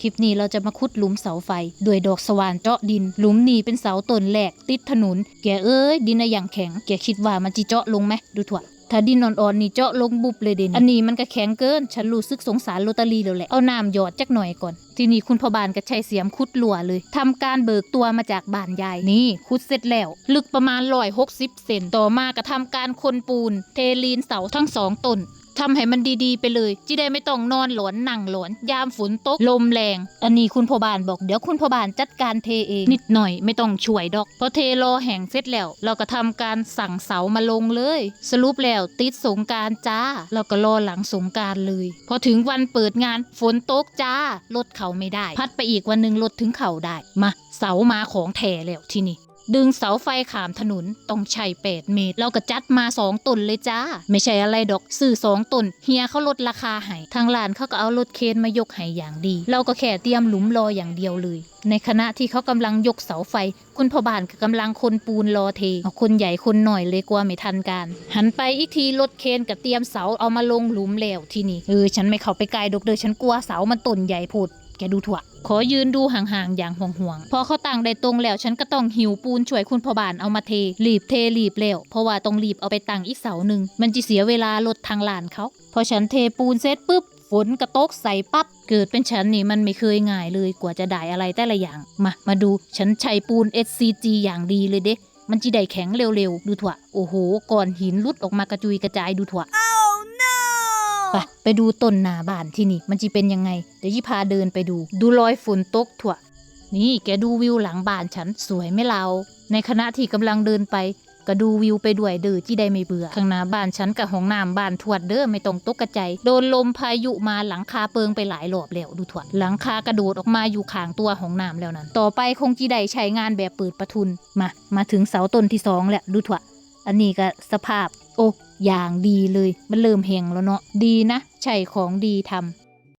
คลิปนี้เราจะมาขุดหลุมเสาไฟด้วยดอกสว่านเจาะดิน หลุมนี้เป็นเสาต้นแรกติดถนน แกเอ้ยดินน่ะอย่างแข็ง แกคิดว่ามันจิเจาะลงไหมดูถั่วถ้าดินอ่อนๆนี่เจาะลงบุบเลยเด่นอันนี้มันก็แข็งเกิน ฉันรู้สึกสงสารโรตารีแล้วแหละ เอาน้ำหยอดจักหน่อยก่อน ทีนี้คุณพ่อบานก็ใช้เสียมขุดลัวเลยทำการเบิกตัวมาจากบ้านยาย นี่ขุดเสร็จแล้ว ลึกประมาณร้อยหกสิบเซน ต่อมาก็ทำการคนปูน เทลีนเสาทั้งสองต้น ทำให้มันดีๆ ไปเลยจีได้ไม่ต้องนอนหลอนนั่งหลอน ยามฝนตกลมแรง อันนี้คุณพ่อบานบอกเดี๋ยวคุณพ่อบานจัดการเทเองนิดหน่อยไม่ต้องช่วยดอกพอเทรอแห้งเสร็จแล้ว เราก็ทำการสั่งเสามาลงเลย สรุปแล้วติดสงการจ้า เราก็รอหลังสงการเลย พอถึงวันเปิดงานฝนตกจ้ารถเขาไม่ได้ พัดไปอีกวันหนึ่งรถถึงเขาได้มาเสามาของแท้แล้วที่นี่ ดึงเสาไฟขามถนนต้องใช้8เมตร เราก็จัดมา 2ต้นเลยจ้า ไม่ใช่อะไรดอกซื้อ2ต้นเฮียเขาลดราคาให้ทางร้านเขาก็เอารถเคนมายกให้อย่างดี เราก็แค่เตรียมหลุมรออย่างเดียวเลย ในขณะที่เขากำลังยกเสาไฟ คุณพ่อบ้านก็กำลังคนปูนรอเทเอาคนใหญ่คนหน่อยเลยกลัวไม่ทันการ หันไปอีกทีรถเคนกับเตรียมเสาเอามาลงหลุมแล้วที่นี่เออฉันไม่เข้าไปไกลดอกเด้อฉันกลัวเสามันต้นใหญ่โพดแกดูถั่ว ขอยืนดูห่างๆอย่างห่วงๆพอเขาตั้งได้ตรงแล้วฉันก็ต้องหิวปูนช่วยคุณพ่อบานเอามาเทรีบเทรีบแล้วเพราะว่าต้องรีบเอาไปตั้งอีกเสาหนึ่งมันจะเสียเวลารถทางลานเขาพอฉันเทปูนเสร็จปุ๊บฝนกระตกใส่ปั๊บเกิดเป็นฉันนี่มันไม่เคยง่ายเลยกว่าจะได้อะไรแต่ละอย่าง มามาดูฉันใช้ปูน SCG อย่างดีเลยเด้มันจีได้แข็งเร็วๆ ดูถั่วโอ้โห ก่อนหินลุดออกมากระจุยกระจายดูถั่ว ไปไปดูต้นหนาบานที่นี่ มันจะเป็นยังไง เดี๋ยวยี่พาเดินไปดู ดูรอยฝนตกถั่ว นี่แกดูวิวหลังบ้านฉันสวยไหมเราในขณะที่กำลังเดินไปก็ดูวิวไปด้วยเด้อที่ได้ไม่เบื่อ ข้างหน้าบ้านฉันกับห้องน้ำบ้านทวดเด้อไม่ต้องตกกระใจโดนลมพายุมาหลังคาเปิงไปหลายรอบแล้วดูทวดหลังคากระโดดออกมาอยู่ข้างตัวห้องน้ำแล้วนั้น ต่อไปคงจีได้ใช้งานแบบเปิดประทุนมามาถึงเสาต้นที่สองแล้วดูทวดอันนี้ก็สภาพ โอ้อย่างดีเลย มันเริ่มเหงแล้วเนาะดีนะใช่ของดีท